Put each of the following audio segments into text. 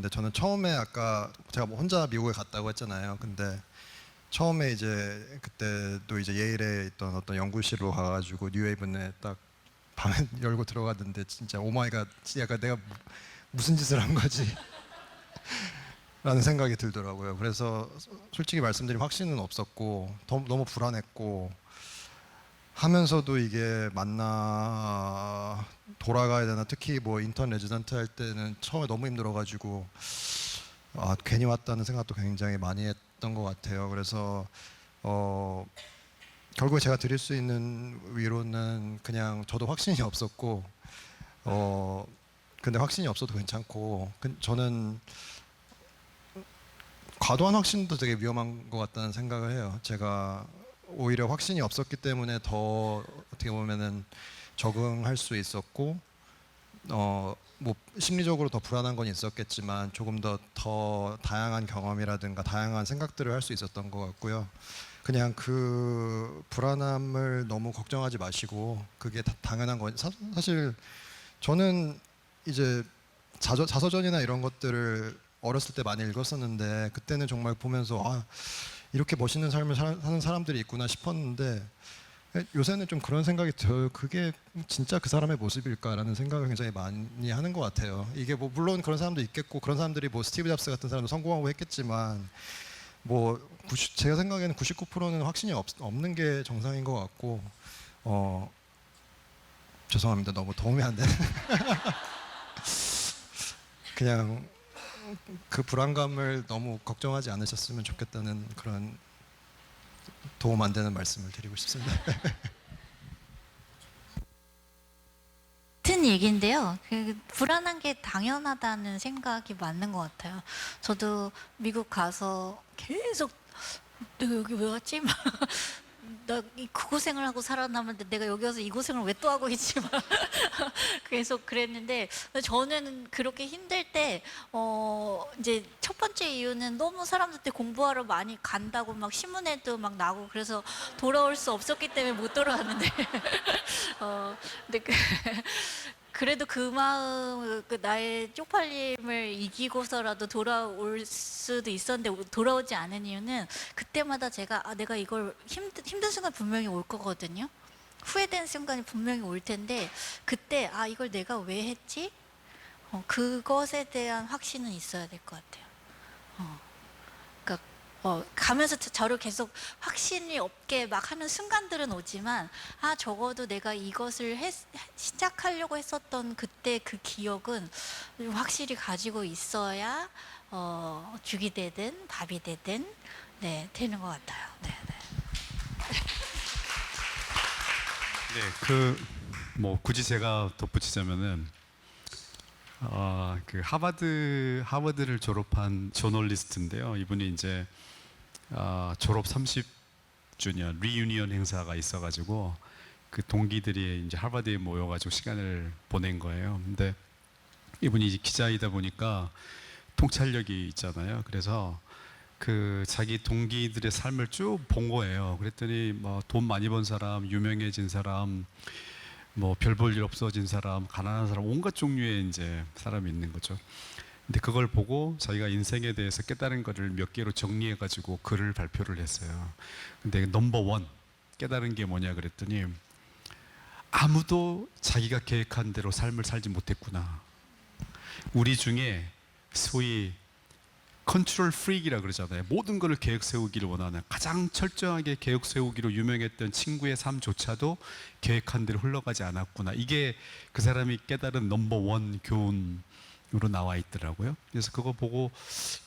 근데 저는 처음에 아까 제가 뭐 혼자 미국에 갔다고 했잖아요. 근데 처음에 이제 그때도 이제 예일에 있던 어떤 연구실로 가가지고 뉴웨이븐에 딱 밤에 열고 들어갔는데 진짜 오마이갓 약간 내가 무- 무슨 짓을 한 거지 라는 생각이 들더라고요. 그래서 솔직히 말씀드리면 확신은 없었고 더- 너무 불안했고 하면서도 이게 맞나 돌아가야 되나 특히 뭐 인턴 레지던트 할 때는 처음에 너무 힘들어가지고 아 괜히 왔다는 생각도 굉장히 많이 했던 것 같아요. 그래서 어 결국 제가 드릴 수 있는 위로는 그냥 저도 확신이 없었고 어 근데 확신이 없어도 괜찮고 그- 저는 과도한 확신도 되게 위험한 것 같다는 생각을 해요. 제가 오히려 확신이 없었기 때문에 더 어떻게 보면은 적응할 수 있었고 어 뭐 심리적으로 더 불안한 건 있었겠지만 조금 더 더 다양한 경험이라든가 다양한 생각들을 할 수 있었던 것 같고요. 그냥 그 불안함을 너무 걱정하지 마시고 그게 다 당연한 건 사, 사실 저는 이제 자저, 자서전이나 이런 것들을 어렸을 때 많이 읽었었는데 그때는 정말 보면서 아 이렇게 멋있는 삶을 사, 사는 사람들이 있구나 싶었는데 요새는 좀 그런 생각이 들어요. 그게 진짜 그 사람의 모습일까라는 생각을 굉장히 많이 하는 것 같아요. 이게 뭐 물론 그런 사람도 있겠고 그런 사람들이 뭐 스티브 잡스 같은 사람도 성공하고 했겠지만 뭐 90, 제가 생각에는 99%는 확신이 없, 없는 게 정상인 것 같고 어 죄송합니다. 너무 도움이 안 되는 그냥 그 불안감을 너무 걱정하지 않으셨으면 좋겠다는 그런 도움 안 되는 말씀을 드리고 싶습니다. 같은 얘기인데요. 그 불안한 게 당연하다는 생각이 맞는 것 같아요. 저도 미국 가서 계속 여기 왜 왔지? 나이 고생을 하고 살아남았는데 내가 여기 와서 이 고생을 왜 또 하고 있지? 막 계속 그랬는데 저는 그렇게 힘들 때 어, 이제 첫 번째 이유는 너무 사람들한테 공부하러 많이 간다고 막 신문에도 막 나고 그래서 돌아올 수 없었기 때문에 못 돌아왔는데 어, 근데 그, 그래도 그 마음, 그 나의 쪽팔림을 이기고서라도 돌아올 수도 있었는데 돌아오지 않은 이유는 그때마다 제가 아 내가 이걸 힘든 힘든 순간 분명히 올 거거든요. 후회된 순간이 분명히 올 텐데 그때 아 이걸 내가 왜 했지? 어, 그것에 대한 확신은 있어야 될 것 같아요. 어. 그러니까 어, 가면서 저- 저를 계속 확신이 없게 막 하는 순간들은 오지만 아 적어도 내가 이것을 했- 시작하려고 했었던 그때 그 기억은 좀 확실히 가지고 있어야 어, 죽이 되든 밥이 되든 네 되는 것 같아요. 네, 네. 네, 그 뭐 굳이 제가 덧붙이자면은 어, 그 하버드 하버드를 졸업한 저널리스트인데요. 이분이 이제 어, 졸업 30주년 리유니언 행사가 있어가지고 그 동기들이 이제 하버드에 모여가지고 시간을 보낸 거예요. 근데 이분이 기자이다 보니까 통찰력이 있잖아요. 그래서 그 자기 동기들의 삶을 쭉 본 거예요. 그랬더니 뭐 돈 많이 번 사람, 유명해진 사람, 뭐 별 볼 일 없어진 사람, 가난한 사람, 온갖 종류의 이제 사람이 있는 거죠. 근데 그걸 보고 자기가 인생에 대해서 깨달은 거를 몇 개로 정리해 가지고 글을 발표를 했어요. 근데 넘버 원 깨달은 게 뭐냐 그랬더니 아무도 자기가 계획한 대로 삶을 살지 못했구나. 우리 중에 소위 컨트롤 프릭이라 그러잖아요. 모든 것을 계획 세우기를 원하는 가장 철저하게 계획 세우기로 유명했던 친구의 삶조차도 계획한 대로 흘러가지 않았구나. 이게 그 사람이 깨달은 넘버 원 교훈으로 나와 있더라고요. 그래서 그거 보고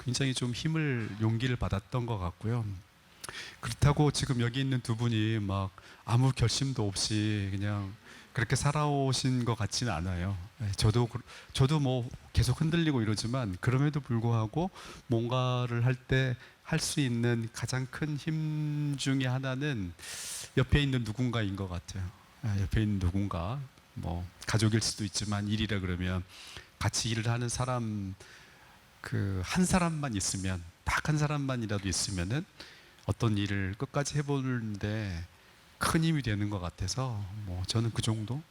굉장히 좀 힘을 용기를 받았던 것 같고요. 그렇다고 지금 여기 있는 두 분이 막 아무 결심도 없이 그냥 그렇게 살아오신 것 같지는 않아요. 예, 저도 그- 저도 뭐 계속 흔들리고 이러지만 그럼에도 불구하고 뭔가를 할 때 할 수 있는 가장 큰 힘 중에 하나는 옆에 있는 누군가인 것 같아요. 예, 옆에 있는 누군가 뭐 가족일 수도 있지만 일이라 그러면 같이 일을 하는 사람 그 한 사람만 있으면 딱 한 사람만이라도 있으면은 어떤 일을 끝까지 해보는데 큰 힘이 되는 것 같아서 뭐 저는 그 정도